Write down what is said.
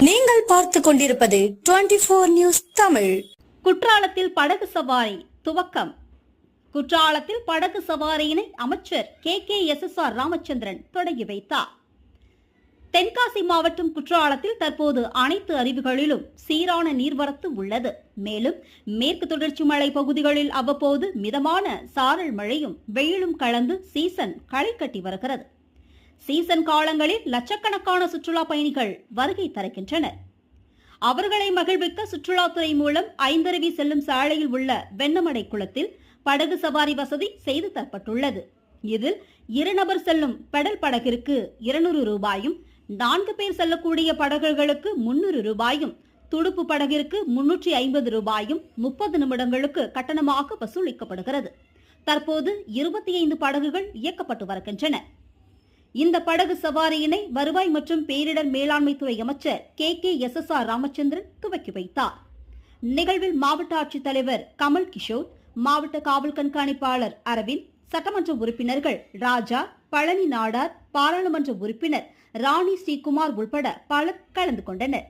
நீங்கள் பார்த்து கொண்டிருப்பது 24 நியூஸ் தமிழ். குற்றாலத்தில் படகு சவாரி துவக்கம். குற்றாலத்தில் படகு சவாரியினை அமைச்சர் K. K. S. S. R. Ramachandran தொடங்கி வைத்தார். தென்காசி மாவட்டம் குற்றாலத்தில் தற்போது அனைத்து அருவிகளிலும் சீரான நீர்வரத்து உள்ளது. மேலும் மேற்கு தொடர்ச்சி மலை பகுதிகளில் அவ்வப்போது மிதமான சாரல் மழையும் வெயிலும் கலந்து சீசன் களை கட்டி வருகிறது. சீசன் காலங்களில் லட்சக்கணக்கான சுற்றுலா பயணிகள் வருகை தருகின்றனர். அவர்களை மகிழ்விக்க சுற்றுலாத்துறை மூலம் ஐந்தருவி செல்லும் சாலையில் உள்ள வெண்ணமடை குளத்தில் படகு சவாரி வசதி செய்து தரப்பட்டுள்ளது. இதில் இருநபர் செல்லும் பெடல் படகிற்கு இருநூறு ரூபாயும் நான்கு பேர் செல்லக்கூடிய படகுகளுக்கு முன்னூறு ரூபாயும் துடுப்பு படகிற்கு முன்னூற்றி ஐம்பது ரூபாயும் முப்பது நிமிடங்களுக்கு கட்டணமாக வசூலிக்கப்படுகிறது. தற்போது இருபத்தி ஐந்து படகுகள் இயக்கப்பட்டு வருகின்றன. இந்த படகு சவாரியினை வருவாய் மற்றும் பேரிடர் மேலாண்மை துறை அமைச்சர் K K S S R Ramachandran துவக்கி வைத்தார். நிகழ்வில் மாவட்ட ஆட்சித்தலைவர் கமல் கிஷோர் மாவட்ட காவல் கண்காணிப்பாளர் அரவிந்த் சட்டமன்ற உறுப்பினர்கள் ராஜா பழனி நாடார் பாராளுமன்ற உறுப்பினர் ராணி ஸ்ரீகுமார் உள்பட பலர் கலந்து கொண்டனர்.